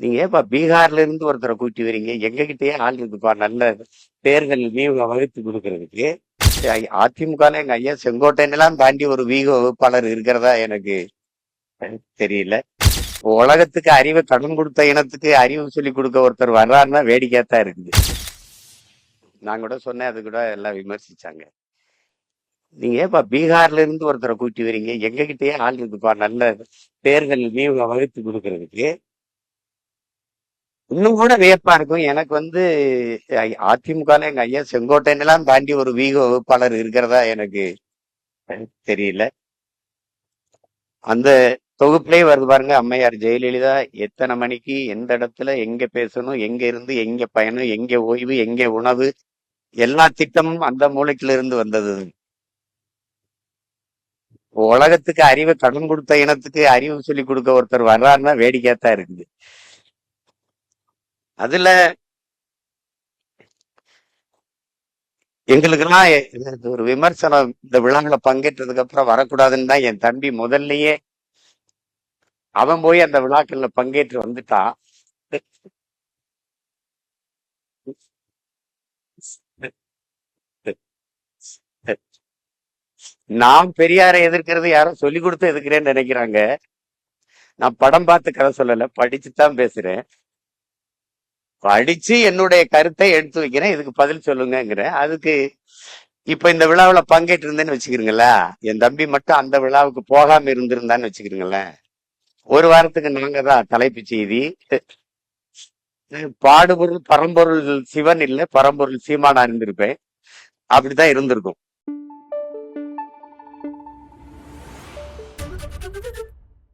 நீங்க ஏப்பா பீகார்ல இருந்து ஒருத்தரை கூட்டி வரீங்க. எங்க கிட்டயே ஆள் இருக்குப்பா. நல்ல தேர்தல் வீக வகுத்து கொடுக்கறதுக்கு. அதிமுக எங்க ஐயா செங்கோட்டையெல்லாம் தாண்டி ஒரு வீக வகுப்பாளர் இருக்கிறதா எனக்கு தெரியல. உலகத்துக்கு அறிவை கடன் கொடுத்த இனத்துக்கு அறிவு சொல்லி கொடுக்க ஒருத்தர் வர்றாருன்னா வேடிக்கையாத்தான் இருக்குது. நான் கூட சொன்னேன் அது கூட எல்லாம் விமர்சிச்சாங்க. நீங்க ஏப்பா பீகார்ல இருந்து ஒருத்தரை கூட்டி வரீங்க. எங்க கிட்டயே ஆள் இருக்குப்பா. நல்ல தேர்தல் வீக வகுத்து கொடுக்கறதுக்கு. இன்னும் கூட வியப்பா இருக்கும். எனக்கு வந்து அதிமுக எங்க ஐயா செங்கோட்டையன் எல்லாம் தாண்டி ஒரு வீக வகுப்பாளர் இருக்கிறதா எனக்கு தெரியல. அந்த தொகுப்புலயே வருது பாருங்க அம்மையார் ஜெயலலிதா எத்தனை மணிக்கு எந்த இடத்துல எங்க பேசணும் எங்க இருந்து எங்க பயணம் எங்க ஓய்வு எங்க உணவு எல்லா திட்டமும் அந்த மூளைக்குல இருந்து வந்தது. உலகத்துக்கு அறிவை கடன் கொடுத்த இனத்துக்கு அறிவு சொல்லி கொடுக்க ஒருத்தர் வர்றாருன்னா வேடிக்கையாத்தான் இருக்குது. அதுல எங்களுக்கெல்லாம் ஒரு விமர்சனம். இந்த விழாவில் பங்கேற்றதுக்கு அப்புறம் வரக்கூடாதுன்னு தான் என் தம்பி முதல்லயே அவன் போய் அந்த விழாக்கள்ல பங்கேற்று வந்துட்டான். நான் பெரியாரை எதிர்க்கிறது யாரோ சொல்லி கொடுத்து எதிர்க்கிறேன்னு நினைக்கிறாங்க. நான் படம் பார்த்து கதை சொல்லல படிச்சு தான் பேசுறேன். படிச்சு என்னுடைய கருத்தை எடுத்து வைக்கிறேன். இதுக்கு பதில் சொல்லுங்கிறேன் அதுக்கு இப்ப இந்த விழாவில் பங்கேற்று இருந்தேன்னு வச்சுக்கிறீங்களா? என் தம்பி மட்டும் அந்த விழாவுக்கு போகாம இருந்திருந்தான்னு வச்சுக்கிறீங்களேன். ஒரு வாரத்துக்கு நாங்க தான் தலைப்பு செய்தி. பாடுபொருள் பரம்பொருள் சிவன் இல்ல பரம்பொருள் சீமானா இருந்திருப்பேன். அப்படிதான் இருந்திருக்கும்.